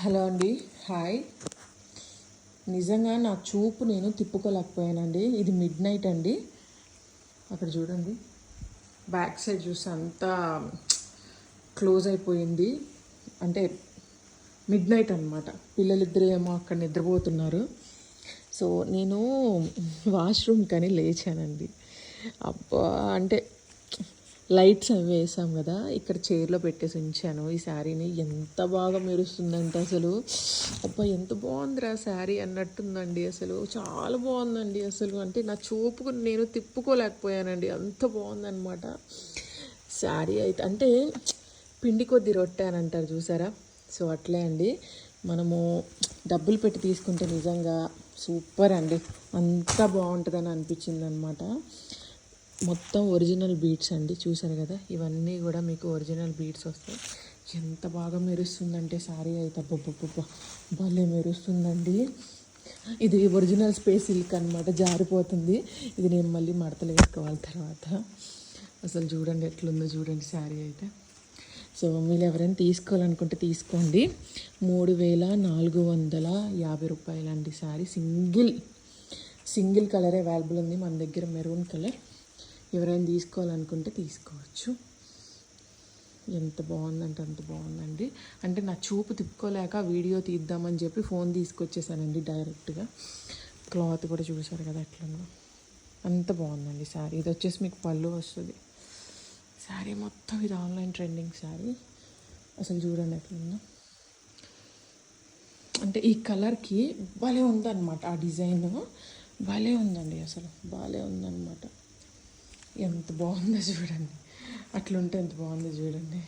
Hello అండి. Hi. నిజంగా నా చూపు నేను తిప్పుకోలేకపోయానండి. ఇది మిడ్ నైట్ అండి. అక్కడ చూడండి. బ్యాక్ సైడ్ చూస్తే అంతా క్లోజ్ అయిపోయింది. అంటే మిడ్ నైట్ అనమాట పిల్లలిద్దరు ఏమో అక్కడ నిద్రపోతున్నారు. సో నేను వాష్రూమ్ కానీ లేచానండి. అబ్బా అంటే లైట్స్ అవి వేసాం కదా ఇక్కడ చైర్లో పెట్టేసి ఉంచాను. ఈ శారీని ఎంత బాగా మెరుస్తుందంటే అసలు. అబ్బా ఎంత బాగుందిరా శారీ అన్నట్టుందండి అసలు. చాలా బాగుందండి అసలు. అంటే నా చూపుకు నేను తిప్పుకోలేకపోయానండి. అంత బాగుందనమాట శారీ అయితే అంటే పిండి కొద్ది రొట్టె అని అంటారు చూసారా? సో అట్లే అండి. మనము డబ్బులు పెట్టి తీసుకుంటే నిజంగా సూపర్ అండి. అంత బాగుంటుందని అనిపించింది అనమాట మొత్తం ఒరిజినల్ బీట్స్ అండి చూసారు కదా? ఇవన్నీ కూడా మీకు ఒరిజినల్ బీట్స్ వస్తాయి. ఎంత బాగా మెరుస్తుందంటే సారీ అయితే అబ్బబ్బబ్బ భలే మెరుస్తుందండి. ఇది ఒరిజినల్ స్పేస్ సిల్క్ అనమాట జారిపోతుంది. ఇది నేను మళ్ళీ మడతలు వేసుకోవాలి తర్వాత. అసలు చూడండి ఎట్లుందో చూడండి శారీ అయితే. సో మీరు ఎవరైనా తీసుకోవాలనుకుంటే తీసుకోండి. మూడు వేల నాలుగు వందల యాభై రూపాయలండి sari single single colour available ఉంది. మన దగ్గర మెరూన్ కలర్. ఎవరైనా తీసుకోవాలనుకుంటే తీసుకోవచ్చు. ఎంత బాగుందంటే అంత బాగుందండి. అంటే నా చూపు తిప్పుకోలేక వీడియో తీద్దామని చెప్పి ఫోన్ తీసుకొచ్చేసానండి డైరెక్ట్గా. క్లాత్ కూడా చూసారు కదా ఎట్లుందో. అంత బాగుందండి శారీ ఇది వచ్చేసి మీకు పళ్ళు వస్తుంది. శారీ మొత్తం ఇది ఆన్లైన్ ట్రెండింగ్ శారీ అసలు చూడండి ఎట్లుందో. అంటే ఈ కలర్కి భలే ఉందన్నమాట ఆ డిజైన్. భలే ఉందండి అసలు. భలే ఉందన్నమాట. ఎంత బాగుందో చూడండి. అట్లుంటే ఎంత బాగుందో చూడండి.